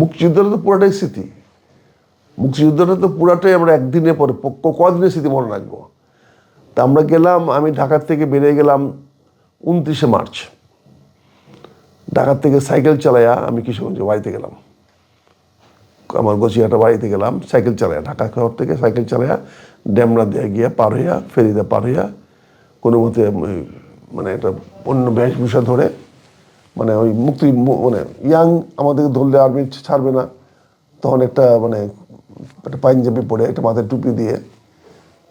মুক্তিযুদ্ধটা তো পুরাটাই স্মৃতি। মুক্তিযুদ্ধটা তো পুরাটাই আমরা একদিনে পরে কদিনের স্মৃতি মনে রাখব? তা আমরা গেলাম, আমি ঢাকার থেকে বেরিয়ে গেলাম উনত্রিশে মার্চ। ঢাকার থেকে সাইকেল চালাইয়া আমি কিশোরগঞ্জে বাড়িতে গেলাম। আমার গছিয়াটা বাড়িতে গেলাম, সাইকেল চালাইয়া ঢাকা শহর থেকে সাইকেল চালাইয়া ড্যামরা দিয়ে গিয়া পার হইয়া, ফেরিতে পার হইয়া, কোনো মতে মানে একটা অন্য বেশভূষা ধরে মানে ওই মুক্তি মানে ইয়াং আমাদেরকে ধরলে আর্মি ছাড়বে না। তখন একটা মানে একটা পাঞ্জাবি পরে একটা মাথায় টুপি দিয়ে,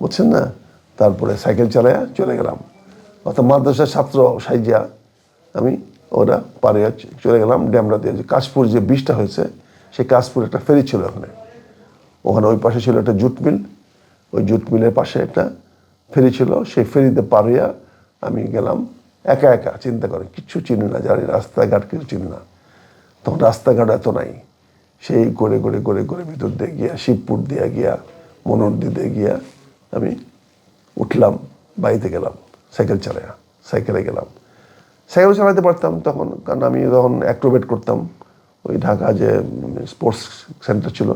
বুঝছেন না? তারপরে সাইকেল চালাইয়া চলে গেলাম। অর্থাৎ মাদ্রাসার ছাত্র সাইজিয়া আমি, ওরা পারে চলে গেলাম ড্যামরা দিয়ে কাশপুর যে বীজটা হয়েছে, সেই কাশপুর একটা ফেরি ছিল ওখানে। ওখানে ওই পাশে ছিল একটা জুট মিল। ওই জুট মিলের পাশে একটা ফেরি ছিল। সেই ফেরিতে পার হইয়া আমি গেলাম একা একা, চিন্তা করে। কিচ্ছু চিনি না জানি রাস্তাঘাট কিছু চিনি না। তখন রাস্তাঘাট এত নাই। সেই করে করে করে করে ভিতর দিয়ে গিয়া, শিবপুর দিয়ে গিয়া মনোরদি দিয়ে গিয়া আমি উঠলাম, বাড়িতে গেলাম, সাইকেল চালাইয়া, সাইকেলে গেলাম। সাইকেল চালাতে পারতাম তখন, কারণ আমি তখন অ্যাক্রোবেট করতাম, ওই ঢাকা যে স্পোর্টস সেন্টার ছিল,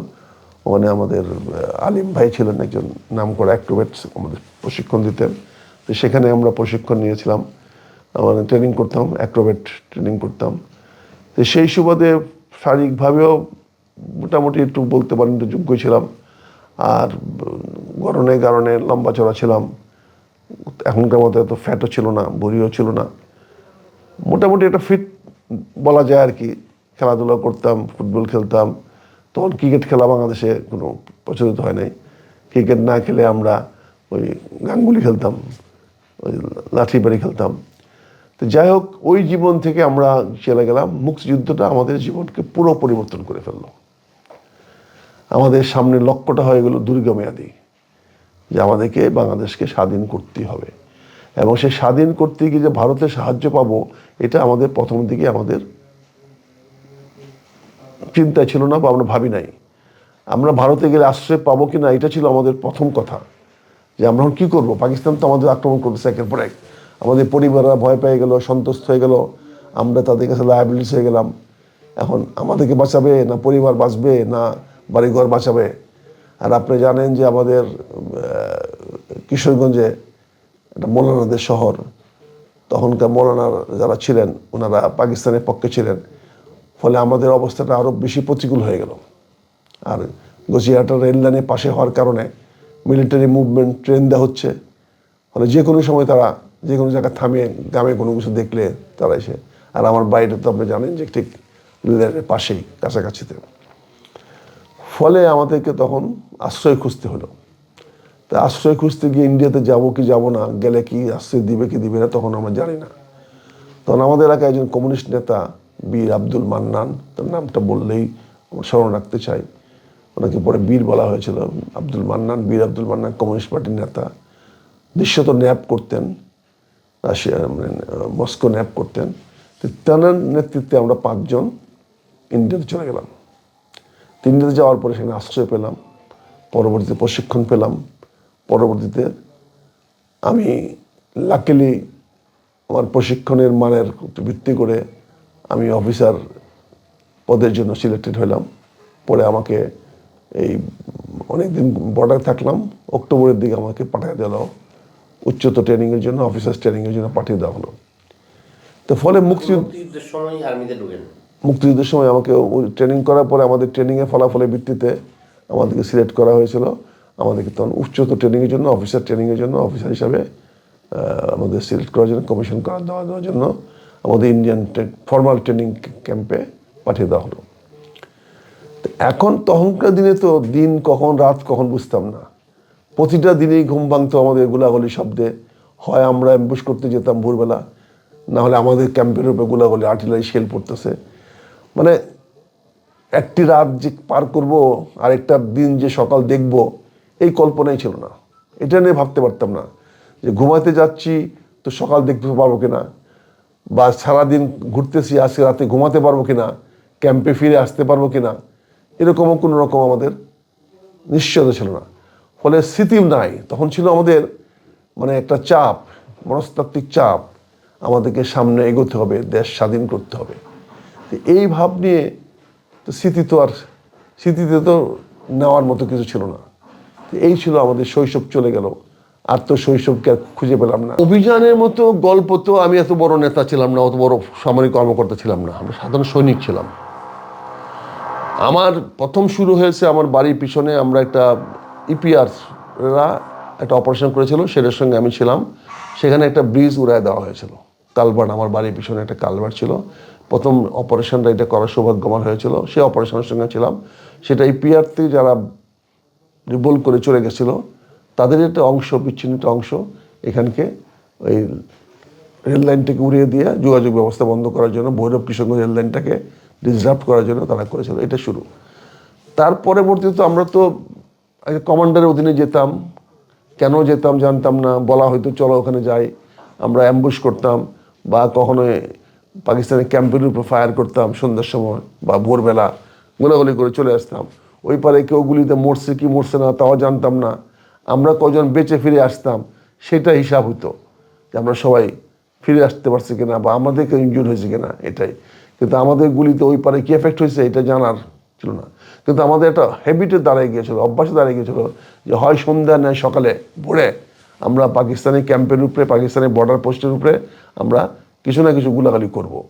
ওখানে আমাদের আলিম ভাই ছিলেন একজন, নাম করা অ্যাক্রোবেট আমাদের প্রশিক্ষণ দিতেন। তো সেখানে আমরা প্রশিক্ষণ নিয়েছিলাম। মানে ট্রেনিং করতাম অ্যাক্রোবেট ট্রেনিং করতাম। তো সেই সুবাদে শারীরিকভাবেও মোটামুটি একটু বলতে পারেন একটু যোগ্য ছিলাম। আর গরনে কারণে লম্বা চড়া ছিলাম। এখনকার মতো এত ফ্যাটও ছিল না ভুড়িও ছিল না। মোটামুটি একটা ফিট বলা যায় আর কি। খেলাধুলা করতাম, ফুটবল খেলতাম। তখন ক্রিকেট খেলা বাংলাদেশে কোনো প্রচলিত হয় নাই। ক্রিকেট না খেলে আমরা ওই গাঙ্গুলি খেলতাম, ওই লাঠি বাড়ি খেলতাম। তো যাই হোক, ওই জীবন থেকে আমরা চলে গেলাম। মুক্তিযুদ্ধটা আমাদের জীবনকে পুরো পরিবর্তন করে ফেলল। আমাদের সামনে লক্ষ্যটা হয়ে গেল দীর্ঘমেয়াদী, যে আমাদেরকে বাংলাদেশকে স্বাধীন করতেই হবে। এবং সে স্বাধীন করতে গিয়ে যে ভারতে সাহায্য পাবো, এটা আমাদের প্রথম দিকে আমাদের চিন্তা ছিল না বা আমরা ভাবি নাই। আমরা ভারতে গেলে আশ্রয় পাবো কি না এটা ছিল আমাদের প্রথম কথা। যে আমরা কী করব? পাকিস্তান তো আমাদের আক্রমণ করতেছে একের পর এক। আমাদের পরিবাররা ভয় পেয়ে গেল, সন্তুষ্ট হয়ে গেল, আমরা তাদের কাছে লায়াবিলিটিস হয়ে গেলাম। এখন আমাদেরকে বাঁচাবে না পরিবার বাঁচবে না বাড়িঘর বাঁচাবে? আর আপনি জানেন যে আমাদের কিশোরগঞ্জে একটা মৌলানাদের শহর। তখনকার মৌলানার যারা ছিলেন, ওনারা পাকিস্তানের পক্ষে ছিলেন। ফলে আমাদের অবস্থাটা আরও বেশি প্রতিকূল হয়ে গেল। আর গছিয়াটা রেল লাইনের পাশে হওয়ার কারণে মিলিটারি মুভমেন্ট ট্রেন দেওয়া হচ্ছে। ফলে যে কোনো সময় তারা যে কোনো জায়গায় থামিয়ে গ্রামে কোনো কিছু দেখলে তারা এসে। আর আমার বাড়িটা তো আপনি জানেন যে ঠিক পাশেই, কাছাকাছিতে। ফলে আমাদেরকে তখন আশ্রয় খুঁজতে হলো। তা আশ্রয় খুঁজতে গিয়ে ইন্ডিয়াতে যাব কি যাব না, গেলে কি আশ্রয় দিবে কি দিবে না তখন আমরা জানি না। তখন আমাদের এলাকায় একজন কমিউনিস্ট নেতা বীর আব্দুল মান্নান, তার নামটা বললেই স্মরণ রাখতে চাই। ওনাকে পরে বীর বলা হয়েছিল, আব্দুল মান্নান। বীর আব্দুল মান্নান কমিউনিস্ট পার্টির নেতা। দৃশ্যত ন্যাপ করতেন। রাশিয়া মানে মস্কো ন্যাপ করতেন। তো তেনার নেতৃত্বে আমরা পাঁচজন ইন্ডিয়াতে চলে গেলাম। তিনটাতে যাওয়ার পরে সেখানে আশ্রয় পেলাম। পরবর্তীতে প্রশিক্ষণ পেলাম। পরবর্তীতে আমি লাকিলি আমার প্রশিক্ষণের মানের ভিত্তি করে আমি অফিসার পদের জন্য সিলেক্টেড হলাম। পরে আমাকে এই অনেকদিন বর্ডার থাকলাম। অক্টোবরের দিকে আমাকে পাঠিয়ে দেওয়া উচ্চতর ট্রেনিংয়ের জন্য অফিসার্স ট্রেনিংয়ের জন্য পাঠিয়ে দেওয়া হলো। তো ফলে মুক্তিযুদ্ধ মুক্তিযুদ্ধের সময় আর্মিতে ঢুকেন। মুক্তিযুদ্ধের সময় আমাকে ট্রেনিং করার পরে আমাদের ট্রেনিংয়ের ফলাফলের ভিত্তিতে আমাদেরকে সিলেক্ট করা হয়েছিল। আমাদেরকে তখন উচ্চতর ট্রেনিংয়ের জন্য অফিসার ট্রেনিংয়ের জন্য অফিসার হিসাবে আমাদের সিলেক্ট করার জন্য কমিশন করা দেওয়া দেওয়ার জন্য আমাদের ইন্ডিয়ান ফর্মাল ট্রেনিং ক্যাম্পে পাঠিয়ে দেওয়া হলো। তো এখন তখনকার দিনে তো দিন কখন রাত কখন বুঝতাম না। প্রতিটা দিনেই ঘুম ভাঙতো আমাদের গোলাগুলি শব্দে। হয় আমরা অ্যাম্বুশ করতে যেতাম ভোরবেলা, না হলে আমাদের ক্যাম্পের উপরে গোলাগুলি আর্টিলারি শেল পড়তেছে। মানে একটি রাত যে পার করব আর একটা দিন যে সকাল দেখব, এই কল্পনাই ছিল না। এটা নিয়ে ভাবতে পারতাম না যে ঘুমাতে যাচ্ছি তো সকাল দেখতে পারব কিনা, বা সারাদিন ঘুরতেছি আজকে রাতে ঘুমাতে পারব কিনা, ক্যাম্পে ফিরে আসতে পারব কিনা, এরকমও কোনো রকম আমাদের নিশ্চয়তা ছিল না। ফলে স্মৃতি নাই। তখন ছিল আমাদের মানে একটা চাপ, মনস্তাত্ত্বিক চাপ, আমাদেরকে সামনে এগোতে হবে, দেশ স্বাধীন করতে হবে। এই ভাব নিয়ে তো স্মৃতি তো আর, স্মৃতিতে তো নেওয়ার মতো কিছু ছিল না। এই ছিল আমাদের শৈশব চলে গেল। আর তো শৈশবকে খুঁজে পেলাম না। অভিযানের মতো গল্প তো আমি এত বড় নেতা ছিলাম না, অত বড় সামরিক কর্মকর্তা ছিলাম না। আমরা সাধারণ সৈনিক ছিলাম। আমার প্রথম শুরু হয়েছে আমার বাড়ির পিছনে। আমরা একটা ইপিআররা একটা অপারেশন করেছিল, সেটার সঙ্গে আমি ছিলাম। সেখানে একটা ব্রিজ উড়ায় দেওয়া হয়েছিল। কালভার্ট, আমার বাড়ির পিছনে একটা কালভার্ট ছিল। প্রথম অপারেশনটা এটা করার সৌভাগ্য আমার হয়েছিল। সেই অপারেশনের সঙ্গে ছিলাম। সেটা ইপিআরতে যারা রিবল করে চলে গেছিল, তাদের একটা অংশ বিচ্ছিন্ন একটা অংশ এখানকে ওই রেল লাইনটাকে উড়িয়ে দিয়ে যোগাযোগ ব্যবস্থা বন্ধ করার জন্য, ভৈরব কৃষ্ণগঞ্জ রেল লাইনটাকে করার জন্য তারা করেছিল। এটা শুরু। তার পরবর্তীতে আমরা তো কমান্ডারের অধীনে যেতাম। কেন যেতাম জানতাম না। বলা হয়তো চলো ওখানে যাই। আমরা অ্যাম্বুশ করতাম বা কখনো পাকিস্তানের ক্যাম্পের উপর ফায়ার করতাম সন্ধ্যার সময় বা ভোরবেলা গোলাগুলি করে চলে আসতাম। ওই পারে কেউ গুলিতে মরছে কি মরছে না তাও জানতাম না। আমরা কজন বেঁচে ফিরে আসতাম সেটা হিসাব হতো যে আমরা সবাই ফিরে আসতে পারছি কিনা বা আমাদের কেউ ইনজুর হয়েছে কিনা, এটাই। কিন্তু আমাদের গুলিতে ওই পারে কি এফেক্ট হয়েছে, এটা জানার ছিল না। কিন্তু আমাদের একটা হ্যাবিটে দাঁড়িয়ে গিয়েছিল অভ্যাসে দাঁড়িয়ে গিয়েছিল যে হয় সন্ধ্যা নেয় সকালে ভোরে আমরা পাকিস্তানি ক্যাম্পের উপরে, পাকিস্তানি বর্ডার পোস্টের উপরে আমরা কিছু না কিছু গুলাগালি করব।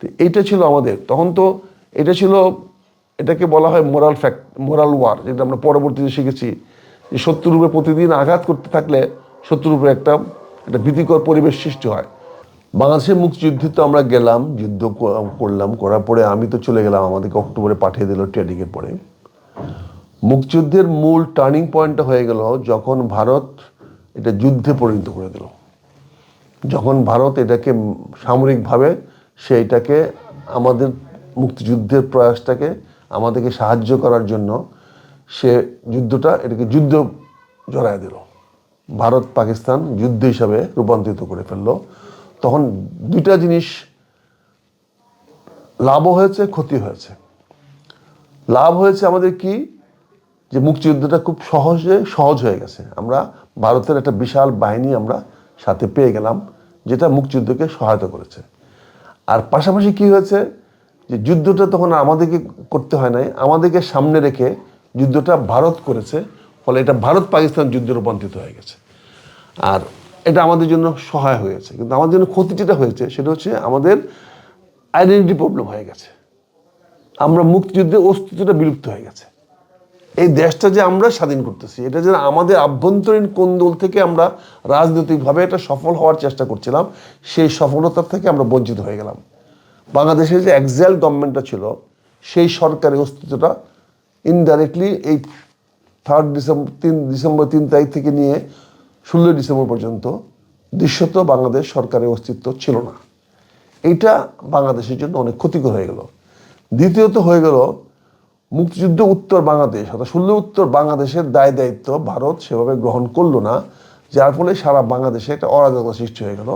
তো এইটা ছিল আমাদের। তখন তো এটা ছিল, এটাকে বলা হয় মোরাল ফ্যাক্ট মোরাল ওয়ার যেটা আমরা পরবর্তীতে শিখেছি। যে শত্রুর উপরে প্রতিদিন আঘাত করতে থাকলে শত্রুর উপরে একটা একটা ভীতিকর পরিবেশ সৃষ্টি হয়। বাংলাদেশের মুক্তিযুদ্ধে তো আমরা গেলাম, যুদ্ধ করলাম, করার পরে আমি তো চলে গেলাম, আমাদেরকে অক্টোবরে পাঠিয়ে দিল ট্রেনিংয়ের পরে। মুক্তিযুদ্ধের মূল টার্নিং পয়েন্টটা হয়ে গেল যখন ভারত এটা যুদ্ধে পরিণত করে দিল। যখন ভারত এটাকে সামরিকভাবে সে এটাকে আমাদের মুক্তিযুদ্ধের প্রয়াসটাকে আমাদেরকে সাহায্য করার জন্য সে যুদ্ধটা এটাকে যুদ্ধ জড়ায় দিল। ভারত পাকিস্তান যুদ্ধ হিসাবে রূপান্তরিত করে ফেলল। তখন দুইটা জিনিস লাভও হয়েছে, ক্ষতি হয়েছে। লাভ হয়েছে আমাদের কি? যে মুক্তিযুদ্ধটা খুব সহজে, সহজ হয়ে গেছে। আমরা ভারতের একটা বিশাল বাহিনী আমরা সাথে পেয়ে গেলাম, যেটা মুক্তিযুদ্ধকে সহায়তা করেছে। আর পাশাপাশি কি হয়েছে? যে যুদ্ধটা তখন আমাদেরকে করতে হয় নাই, আমাদেরকে সামনে রেখে যুদ্ধটা ভারত করেছে, ফলে এটা ভারত পাকিস্তান যুদ্ধে রূপান্তরিত হয়ে গেছে। আর এটা আমাদের জন্য সহায় হয়েছে। কিন্তু আমাদের জন্য ক্ষতি যেটা হয়েছে, সেটা হচ্ছে আমাদের আইডেন্টিটি প্রবলেম হয়ে গেছে। আমরা মুক্তিযুদ্ধের অস্তিত্বটা বিলুপ্ত হয়ে গেছে। এই দেশটা যে আমরা স্বাধীন করতেছি, এটা যে আমাদের আভ্যন্তরীণ কোন্দল থেকে আমরা রাজনৈতিকভাবে এটা সফল হওয়ার চেষ্টা করছিলাম, সেই সফলতার থেকে আমরা বঞ্চিত হয়ে গেলাম। বাংলাদেশের যে এক্সাইল গভর্নমেন্টটা ছিল, সেই সরকারের অস্তিত্বটা ইনডাইরেক্টলি এই থার্ড ডিসেম্বর তিন ডিসেম্বর তিন তারিখ থেকে নিয়ে ষোলোই ডিসেম্বর পর্যন্ত দৃশ্যত বাংলাদেশ সরকারের অস্তিত্ব ছিল না। এইটা বাংলাদেশের জন্য অনেক ক্ষতিকর হয়ে গেল। দ্বিতীয়ত হয়ে গেল, মুক্তিযুদ্ধ উত্তর বাংলাদেশ, অর্থাৎ ষোলো উত্তর বাংলাদেশের দায় দায়িত্ব ভারত সেভাবে গ্রহণ করল না, যার ফলে সারা বাংলাদেশে একটা অরাজকতা সৃষ্টি হয়ে গেল।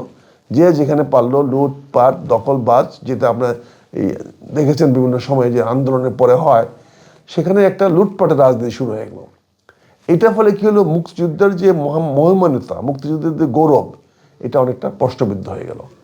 যে যেখানে পারল লুটপাট দখলবাজ, যেটা আপনার এই দেখেছেন বিভিন্ন সময়ে যে আন্দোলনের পরে হয়, সেখানে একটা লুটপাটের রাজনীতি শুরু হয়ে গেল। এটা ফলে কী হলো? মুক্তিযুদ্ধের যে মহা- মহিমান্বিতা, মুক্তিযুদ্ধের যে গৌরব, এটা অনেকটা প্রশ্নবিদ্ধ হয়ে গেল।